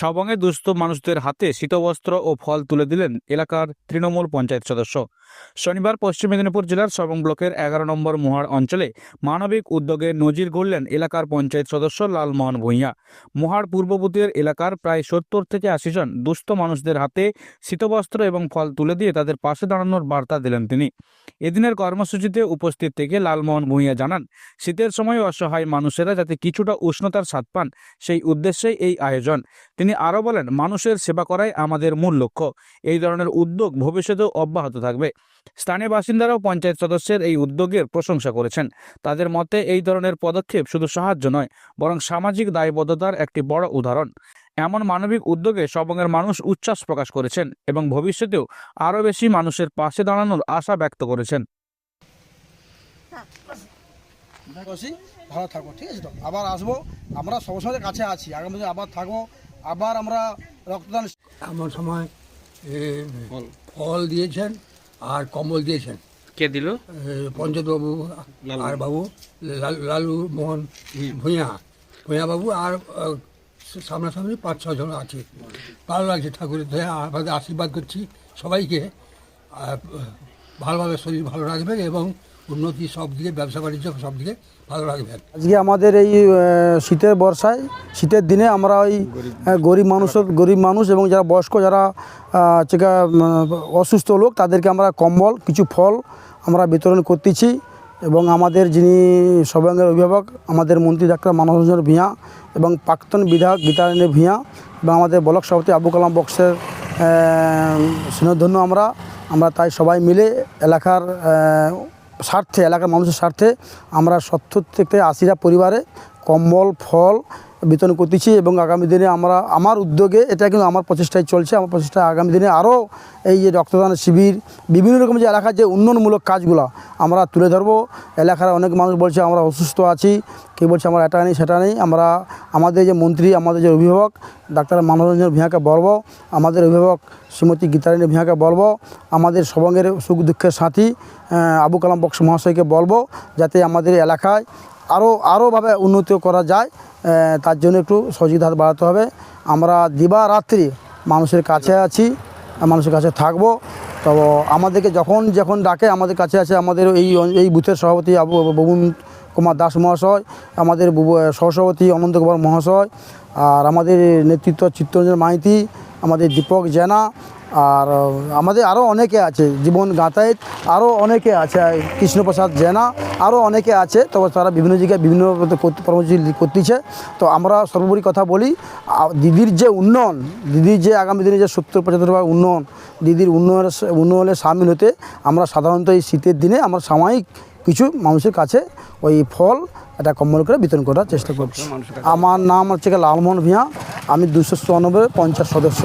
সবংয়ে দুস্থ মানুষদের হাতে শীতবস্ত্র ও ফল তুলে দিলেন এলাকার তৃণমূল পঞ্চায়েত সদস্য। শনিবার পশ্চিম মেদিনীপুর জেলার সবং ব্লকের এগারো নম্বর মোহার অঞ্চলে মানবিক উদ্যোগে নজির গড়লেন এলাকার পঞ্চায়েত সদস্য লালমোহন ভূঁইয়া। মোহার পূর্ববর্তীর এলাকার প্রায় সত্তর থেকে আশি জন দুস্থ মানুষদের হাতে শীতবস্ত্র এবং ফল তুলে দিয়ে তাদের পাশে দাঁড়ানোর বার্তা দিলেন তিনি। এদিনের কর্মসূচিতে উপস্থিত থেকে লালমোহন ভূঁইয়া জানান, শীতের সময় অসহায় মানুষেরা যাতে কিছুটা উষ্ণতার স্বাদ পান, সেই উদ্দেশ্যেই এই আয়োজন। তিনি আরও বলেন, মানুষের সেবা করাই আমাদের মূল লক্ষ্য। এই ধরনের উদ্যোগ ভবিষ্যতেও অব্যাহত থাকবে। স্থানীয় বাসিন্দারাও পঞ্চায়েত সদস্যের এই উদ্যোগের প্রশংসা করেছেন। তাদের মতে, এই ধরনের পদক্ষেপ শুধু সাহায্য নয়, বরং সামাজিক দায়বদ্ধতার একটি বড় উদাহরণ। এমন মানবিক উদ্যোগে সবংয়ের মানুষ উচ্ছ্বাস প্রকাশ করেছেন এবং ভবিষ্যতেও আরও বেশি মানুষের পাশে দাঁড়ানোর আশা ব্যক্ত করেছেন। ভালো থাকব ঠিক আছে তো? আবার আসব। আমরা সবসময় কাছে আছি। আগামী আবার থাকব। আবার আমরা রক্তদান এমন সময় ফল। দিয়েছেন আর কম্বল দিয়েছেন। কে দিল? পঞ্চায়েতবাবু আর বাবু লালু মোহন ভূঁইয়া। ভূঁইয়া বাবু আর সামনাসামনি পাঁচ ছজন আছে। ভালো লাগছে ঠাকুরের আমাদের আশীর্বাদ করছি সবাইকে। ভালোভাবে শরীর ভালো রাখবেন এবং উন্নতি সব দিকে, ব্যবসা বাণিজ্য সব দিকে ভালো রাখবেন। আজকে আমাদের এই শীতের বর্ষায়, শীতের দিনে আমরা ওই গরিব মানুষের গরিব মানুষ এবং যারা বয়স্ক, যারা অসুস্থ লোক, তাদেরকে আমরা কম্বল, কিছু ফল আমরা বিতরণ করতেছি এবং আমাদের যিনি সর্বাঙ্গের অভিভাবক, আমাদের মন্ত্রী ডাক্তার মানবরঞ্জন ভূঁইয়া এবং প্রাক্তন বিধায়ক গীতারানী ভূঁইয়া এবং আমাদের ব্লক সভাপতি আবু কালাম বক্সের স্নেহধন্য আমরা আমরা তাই সবাই মিলে এলাকার স্বার্থে এলাকার মানুষের স্বার্থে আমরা সত্তর থেকে আশিটা পরিবারে কম্বল ফল বিতরণ করতেছি এবং আগামী দিনে আমরা, আমার উদ্যোগে এটা কিন্তু আমার প্রচেষ্টায় চলছে। আমার প্রচেষ্টা আগামী দিনে আরও এই যে রক্তদান শিবির, বিভিন্ন রকম যে এলাকার যে উন্নয়নমূলক কাজগুলো আমরা তুলে ধরবো। এলাকার অনেক মানুষ বলছে, আমরা অসুস্থ আছি, কেউ বলছে আমরা এটা নেই, সেটা নেই। আমরা, আমাদের যে মন্ত্রী, আমাদের যে অভিভাবক, ডাক্তার মানবরঞ্জন ভূঁইয়াকে বলব, আমাদের অভিভাবক শ্রীমতী গীতারানী ভূঁইয়াকে বলব, আমাদের সবঙ্গের সুখ দুঃখের সাথী আবু কালাম বক্স মহাশয়কে বলব, যাতে আমাদের এলাকায় আরও আরোভাবে উন্নতি করা যায় তার জন্য একটু সহযোগিতা হাত বাড়াতে হবে। আমরা দিবারাত্রি মানুষের কাছে আছি, মানুষের কাছে থাকব। তো আমাদেরকে যখন যখন ডাকে, আমাদের কাছে আছে আমাদের এই এই বুথের সভাপতি আবু ববুন কুমার দাস মহাশয়, আমাদের সহসভাপতি অনন্ত কুমার মহাশয়, আর আমাদের নেতৃত্ব চিত্তরঞ্জন মাইতি, আমাদের দীপক জেনা আর আমাদের আরও অনেকে আছে জীবন গাতায়ত আরও অনেকে আছে কৃষ্ণপ্রসাদ জেনা আরও অনেকে আছে তো তারা বিভিন্ন জায়গায় বিভিন্ন কর্মসূচি করতেছে। তো আমরা সর্বোপরি কথা বলি দিদির যে উন্নয়ন দিদির যে আগামী দিনে যে সত্তর পঁচাত্তর ভাগ উন্নয়ন দিদির উন্নয়নের উন্নয়নে সামিল হতে আমরা সাধারণত এই শীতের দিনে আমরা সাময়িক কিছু মানুষের কাছে ওই ফল একটা কম্বল করে বিতরণ করার চেষ্টা করছি। আমার নাম হচ্ছে লালমোহন ভূঁইয়া আমি দুশো চুয়ানব্বই পঞ্চাশ সদস্য।